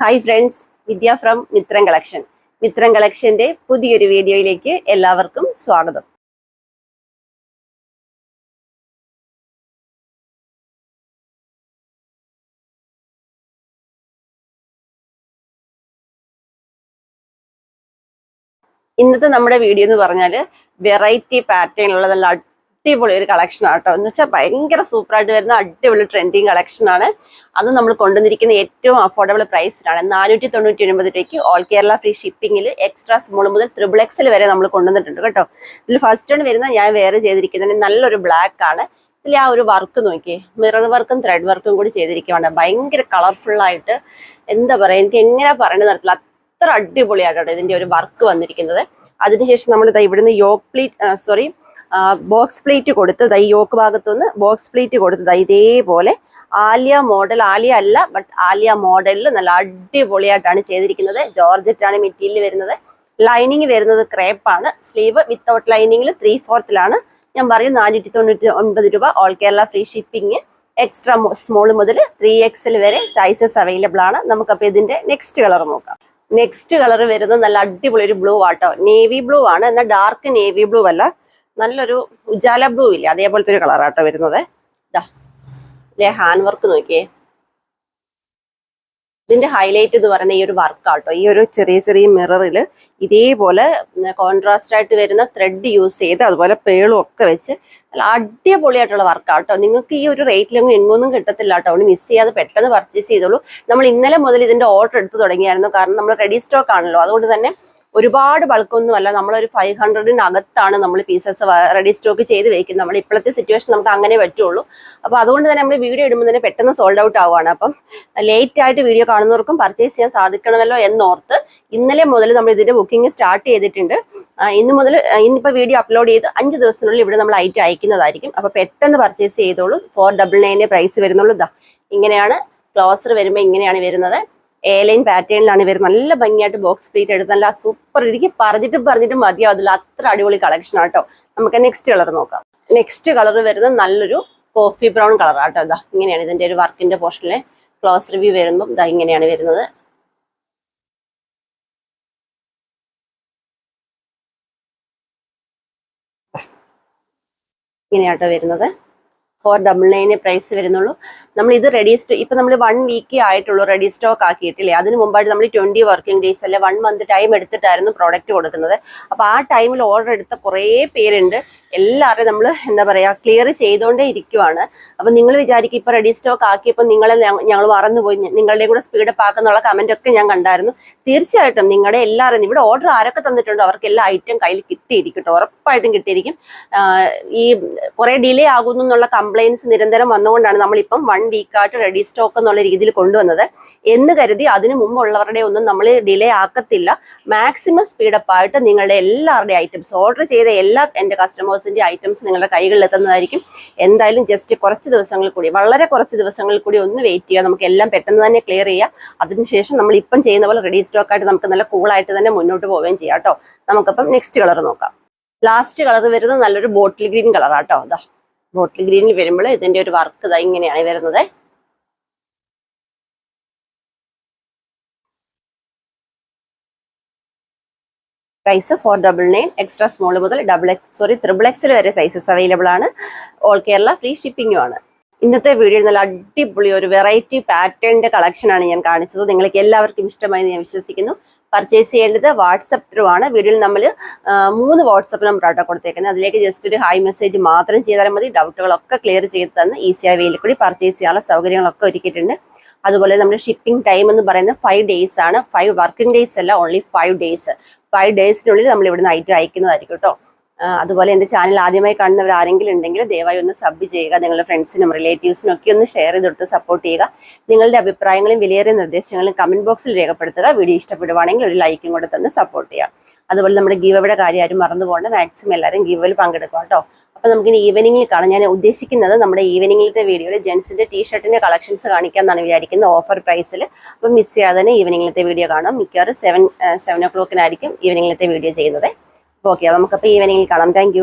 Hi friends Vidya from Mithram collection Mithram കളക്ഷന്റെ പുതിയൊരു വീഡിയോയിലേക്ക് എല്ലാവർക്കും സ്വാഗതം. ഇന്നത്തെ നമ്മുടെ വീഡിയോ എന്ന് പറഞ്ഞാൽ വെറൈറ്റി പാറ്റേണിലുള്ള നല്ല അടിപൊളി ഒരു കളക്ഷൻ ആട്ടോ എന്ന് വെച്ചാൽ ഭയങ്കര സൂപ്പറായിട്ട് വരുന്ന അടിപൊളി ട്രെൻഡിങ് കളക്ഷൻ ആണ്. അത് നമ്മൾ കൊണ്ടുവന്നിരിക്കുന്ന ഏറ്റവും അഫോർഡബിൾ പ്രൈസിലാണ് നാനൂറ്റി തൊണ്ണൂറ്റി ഒൻപത് രൂപയ്ക്ക് ഓൾ കേരള ഫ്രീ ഷിപ്പിംഗിൽ എക്സ്ട്രാ സ്മോൾ മുതൽ ത്രിബിൾ എക്സിൽ വരെ നമ്മൾ കൊണ്ടുവന്നിട്ടുണ്ട് കേട്ടോ. ഇതിൽ ഫസ്റ്റ് ആണ് വരുന്ന ഞാൻ വേറെ ചെയ്തിരിക്കുന്നത് നല്ലൊരു ബ്ലാക്ക് ആണ്. ഇതിൽ ആ ഒരു വർക്ക് നോക്കി മിറർ വർക്കും ത്രെഡ് വർക്കും കൂടി ചെയ്തിരിക്കുകയാണ് ഭയങ്കര കളർഫുൾ ആയിട്ട് എന്താ പറയുക എനിക്ക് എങ്ങനെ പറയേണ്ടത് നടത്തില്ല അത്ര അടിപൊളിയായിട്ടോ ഇതിന്റെ ഒരു വർക്ക് വന്നിരിക്കുന്നത്. അതിനുശേഷം നമ്മൾ ഇതാ ഇവിടുന്ന് yoke plate sorry box plate കൊടുത്ത് ദൈ യോക്ക് ഭാഗത്തുനിന്ന് ബോക്സ് പ്ലേറ്റ് കൊടുത്ത് ഇതേപോലെ ആലിയ മോഡൽ ആലിയ അല്ല ബട്ട് ആലിയ മോഡലിൽ നല്ല അടിപൊളിയായിട്ടാണ് ചെയ്തിരിക്കുന്നത്. ജോർജറ്റ് ആണ് മെറ്റീരിയൽ വരുന്നത്. ലൈനിങ് വരുന്നത് ക്രേപ്പാണ് സ്ലീവ് വിത്തൗട്ട് ലൈനിങ്ങിൽ ത്രീ ഫോർത്തിലാണ് ഞാൻ പറയും നാനൂറ്റി തൊണ്ണൂറ്റി ഒൻപത് രൂപ all Kerala free shipping extra small മുതൽ ത്രീ എക്സിൽ വരെ സൈസസ് അവൈലബിൾ ആണ്. നമുക്കപ്പോൾ ഇതിന്റെ നെക്സ്റ്റ് കളർ നോക്കാം. നെക്സ്റ്റ് കളർ വരുന്നത് നല്ല അടിപൊളി ഒരു ബ്ലൂ ആട്ടോ. നേവി ബ്ലൂ ആണ്. എന്നാൽ ഡാർക്ക് നേവി ബ്ലൂ അല്ല. നല്ലൊരു ഉജാല ബ്ലൂ ഇല്ല? അതേപോലത്തെ ഒരു കളറാട്ടോ വരുന്നത്. ഇതാ ഇല്ലേ ഹാൻഡ് വർക്ക് നോക്കിയേ. ഇതിന്റെ ഹൈലൈറ്റ് എന്ന് പറയുന്ന ഈ ഒരു വർക്കാട്ടോ ഈ ഒരു ചെറിയ ചെറിയ മിററിൽ ഇതേപോലെ കോൺട്രാസ്റ്റ് ആയിട്ട് വരുന്ന ത്രെഡ് യൂസ് ചെയ്ത് അതുപോലെ പേളും ഒക്കെ വെച്ച് നല്ല അടിപൊളിയായിട്ടുള്ള വർക്കാട്ടോ നിങ്ങൾക്ക് ഈ ഒരു റേറ്റിലൊന്നും എങ്ങൊന്നും കിട്ടത്തില്ല കേട്ടോ അതുകൊണ്ട് മിസ് ചെയ്യാതെ പെട്ടെന്ന് പർച്ചേസ് ചെയ്തോളൂ. നമ്മൾ ഇന്നലെ മുതൽ ഇതിന്റെ ഓർഡർ എടുത്ത് തുടങ്ങിയായിരുന്നു. കാരണം നമ്മൾ റെഡി സ്റ്റോക്ക് ആണല്ലോ. അതുകൊണ്ട് തന്നെ ഒരുപാട് ബൾക്കൊന്നും അല്ല നമ്മളൊരു ഫൈവ് ഹൺഡ്രഡിനകത്താണ് നമ്മൾ പീസസ് റെഡി സ്റ്റോക്ക് ചെയ്ത് വെക്കുന്നത്. നമ്മൾ ഇപ്പോഴത്തെ സിറ്റുവേഷൻ നമുക്ക് അങ്ങനെ പറ്റുള്ളൂ. അപ്പോൾ അതുകൊണ്ട് തന്നെ നമ്മൾ വീഡിയോ ഇടുമ്പോൾ തന്നെ പെട്ടെന്ന് സോൾഡ് ഔട്ട് ആവുകയാണ്. അപ്പം ലേറ്റ് ആയിട്ട് വീഡിയോ കാണുന്നവർക്കും പർച്ചേസ് ചെയ്യാൻ സാധിക്കണമല്ലോ എന്നോർത്ത് ഇന്നലെ മുതൽ നമ്മൾ ഇതിന്റെ ബുക്കിംഗ് സ്റ്റാർട്ട് ചെയ്തിട്ടുണ്ട്. ഇന്ന് മുതൽ ഇന്നിപ്പോൾ വീഡിയോ അപ്ലോഡ് ചെയ്ത് അഞ്ച് ദിവസത്തിനുള്ളിൽ ഇവിടെ നമ്മൾ ഐറ്റം അയക്കുന്നതായിരിക്കും. അപ്പോൾ പെട്ടെന്ന് പർച്ചേസ് ചെയ്തോളൂ. ഫോർ ഡബിൾ നയന്റെ പ്രൈസ് വരുന്നുള്ളൂ. ഇതാ ഇങ്ങനെയാണ് ക്ലോസർ വരുമ്പോൾ ഇങ്ങനെയാണ് വരുന്നത്. എ ലൈൻ പാറ്റേണിലാണ് ഇവർ നല്ല ഭംഗിയായിട്ട് ബോക്സ് പ്ലേറ്റ് എടുത്ത് നല്ല സൂപ്പർ എനിക്ക് പറഞ്ഞിട്ട് പറഞ്ഞിട്ട് മതിയാവില്ല അത്ര അടിപൊളി കളക്ഷൻ ആട്ടോ. നമുക്ക് നെക്സ്റ്റ് കളർ നോക്കാം. നെക്സ്റ്റ് കളർ വരുന്നത് നല്ലൊരു കോഫി ബ്രൗൺ കളർ ആട്ടോ. ഇതാ ഇങ്ങനെയാണ് ഇതിന്റെ ഒരു വർക്കിന്റെ പോർഷനിലെ ക്ലോസ് റിവ്യൂ വരുമ്പോൾ ഇതാ ഇങ്ങനെയാണ് വരുന്നത്. ഇങ്ങനെയാട്ടോ വരുന്നത്. ഫോർ ഡബിൾ നയന് പ്രൈസ് വരുന്നുള്ളൂ. നമ്മൾ ഇത് റെഡി സ്റ്റോ ഇപ്പൊ നമ്മൾ വൺ വീക്ക് ആയിട്ടുള്ളൂ റെഡി സ്റ്റോക്ക് ആക്കിയിട്ടില്ലേ? അതിന് മുമ്പായിട്ട് നമ്മൾ ട്വന്റി വർക്കിംഗ് ഡേയ്സ് അല്ലെ വൺ മന്ത് ടൈം എടുത്തിട്ടായിരുന്നു പ്രോഡക്റ്റ് കൊടുക്കുന്നത്. അപ്പൊ ആ ടൈമിൽ ഓർഡർ എടുത്ത കുറേ പേരുണ്ട്. എല്ലാവരെയും നമ്മൾ എന്താ പറയാ ക്ലിയർ ചെയ്തുകൊണ്ടേ ഇരിക്കുവാണ്. അപ്പൊ നിങ്ങൾ വിചാരിക്കും ഇപ്പൊ റെഡി സ്റ്റോക്ക് ആക്കിയപ്പോൾ നിങ്ങളെ ഞങ്ങൾ മറന്നുപോയി. നിങ്ങളുടെയും കൂടെ സ്പീഡപ്പ് ആക്കുന്നുള്ള ഒക്കെ ഞാൻ കണ്ടായിരുന്നു. തീർച്ചയായിട്ടും നിങ്ങളുടെ എല്ലാവരും ഇവിടെ ഓർഡർ ആരൊക്കെ തന്നിട്ടുണ്ടോ അവർക്ക് എല്ലാ ഐറ്റം കയ്യിൽ കിട്ടിയിരിക്കും ഉറപ്പായിട്ടും കിട്ടിയിരിക്കും. ഈ കുറെ ഡിലേ ആകുന്നു എന്നുള്ള കംപ്ലൈൻസ് നിരന്തരം വന്നുകൊണ്ടാണ് നമ്മളിപ്പം വൺ വീക്കായിട്ട് റെഡി സ്റ്റോക്ക് എന്നുള്ള രീതിയിൽ കൊണ്ടുവന്നത്. എന്ന് കരുതി അതിനു മുമ്പുള്ളവരുടെ ഒന്നും നമ്മൾ ഡിലേ ആക്കത്തില്ല. മാക്സിമം സ്പീഡപ്പ് ആയിട്ട് നിങ്ങളുടെ എല്ലാവരുടെയും ഐറ്റംസ് ഓർഡർ ചെയ്ത എല്ലാ എന്റെ കസ്റ്റമേഴ്സിന്റെ ഐറ്റംസ് നിങ്ങളുടെ കൈകളിൽ എത്തുന്നതായിരിക്കും. എന്തായാലും ജസ്റ്റ് കുറച്ച് ദിവസങ്ങളിൽ കൂടി വളരെ കുറച്ച് ദിവസങ്ങളിൽ കൂടി ഒന്ന് വെയിറ്റ് ചെയ്യുക. നമുക്ക് എല്ലാം പെട്ടെന്ന് തന്നെ ക്ലിയർ ചെയ്യുക. അതിനുശേഷം നമ്മൾ ഇപ്പം ചെയ്യുന്ന പോലെ റെഡി സ്റ്റോക്ക് ആയിട്ട് നമുക്ക് നല്ല കൂളായിട്ട് തന്നെ മുന്നോട്ട് പോവുകയും ചെയ്യാം കേട്ടോ. നമുക്കപ്പം നെക്സ്റ്റ് കളർ നോക്കാം. ലാസ്റ്റ് കളർ വരുന്നത് നല്ലൊരു ബോട്ടിൽ ഗ്രീൻ കളറാട്ടോ അതാ ബോട്ടിൽ ഗ്രീനിൽ വരുമ്പോൾ ഇതിന്റെ ഒരു വർക്ക് ഇതാ ഇങ്ങനെയാണ് വരുന്നത്. Price four double nine extra small മുതൽ ഡബിൾ എക്സ് സോറി ത്രിബിൾ എക്സിൽ വരെ സൈസസ് അവൈലബിൾ ആണ്. ഓൾ കേരള ഫ്രീ ഷിപ്പിംഗും ആണ്. ഇന്നത്തെ വീഡിയോയിൽ നല്ല അടിപൊളി ഒരു വെറൈറ്റി പാറ്റേണിന്റെ കളക്ഷനാണ് ഞാൻ കാണിച്ചത്. നിങ്ങൾക്ക് എല്ലാവർക്കും ഇഷ്ടമായി ഞാൻ വിശ്വസിക്കുന്നു. പർച്ചേസ് ചെയ്യേണ്ടത് വാട്സപ്പ് ത്രൂ ആണ്. വീഡിയോയിൽ നമ്മൾ മൂന്ന് വാട്സപ്പ് നമ്പർ ആട്ടോ കൊടുത്തേക്കുന്നത് അതിലേക്ക് ജസ്റ്റ് ഒരു ഹൈ മെസ്സേജ് മാത്രം ചെയ്താൽ മതി. ഡൗട്ടുകളൊക്കെ ക്ലിയർ ചെയ്ത് തന്ന് ഈസിയായ വേയിൽ കൂടി പർച്ചേസ് ചെയ്യാനുള്ള സൗകര്യങ്ങളൊക്കെ ഒരുക്കിയിട്ടുണ്ട്. അതുപോലെ നമ്മുടെ ഷിപ്പിംഗ് ടൈം എന്ന് പറയുന്നത് ഫൈവ് ഡേയ്സ് ആണ്. ഫൈവ് വർക്കിംഗ് ഡേയ്സ് അല്ല ഓൺലി ഫൈവ് ഡേയ്സ് ഫൈവ് ഡേയ്സിനുള്ളിൽ നമ്മൾ ഇവിടുന്ന് ഐറ്റം അയക്കുന്നതായിരിക്കും കേട്ടോ അതുപോലെ എന്റെ ചാനൽ ആദ്യമായി കാണുന്നവർ ആരെങ്കിലും ഉണ്ടെങ്കിൽ ദയവായി ഒന്ന് സബ് ചെയ്യുക നിങ്ങളുടെ ഫ്രണ്ട്സിനും റിലേറ്റീവ്സിനും ഒക്കെ ഒന്ന് ഷെയർ ചെയ്ത് കൊടുത്ത് സപ്പോർട്ട് ചെയ്യുക. നിങ്ങളുടെ അഭിപ്രായങ്ങളും വിലയേറിയ നിർദ്ദേശങ്ങളും കമന്റ് ബോക്സിൽ രേഖപ്പെടുത്തുക. വീഡിയോ ഇഷ്ടപ്പെടുവാണെങ്കിൽ ഒരു ലൈക്കും കൂടെ തന്ന് സപ്പോർട്ട് ചെയ്യുക അതുപോലെ നമ്മുടെ ഗീവയുടെ കാര്യം ആരും മറന്നു പോകേണ്ട. മാക്സിമം എല്ലാവരും ഗീവയിൽ പങ്കെടുക്കുക കേട്ടോ. അപ്പൊ നമുക്കിനി ഈവനിങ്ങിൽ കാണാം. ഞാൻ ഉദ്ദേശിക്കുന്നത് നമ്മുടെ ഈവനിങ്ങിലത്തെ വീഡിയോയിൽ ജെൻസിന്റെ ടീഷർട്ടിന്റെ കളക്ഷൻസ് കാണിക്കാമെന്നാണ് വിചാരിക്കുന്നത്. ഓഫർ പ്രൈസിൽ അപ്പം മിസ് ചെയ്യാതെ തന്നെ ഈവനിങ്ങിലത്തെ വീഡിയോ കാണാം. മിക്കവാറും സെവൻ സെവൻ ഒ ക്ലോക്കിനായിരിക്കും ഈവനിങ്ങിലത്തെ വീഡിയോ ചെയ്യുന്നത്. ഓക്കെ നമുക്കപ്പോൾ ഈവനിങ്ങിൽ കാണാം. താങ്ക്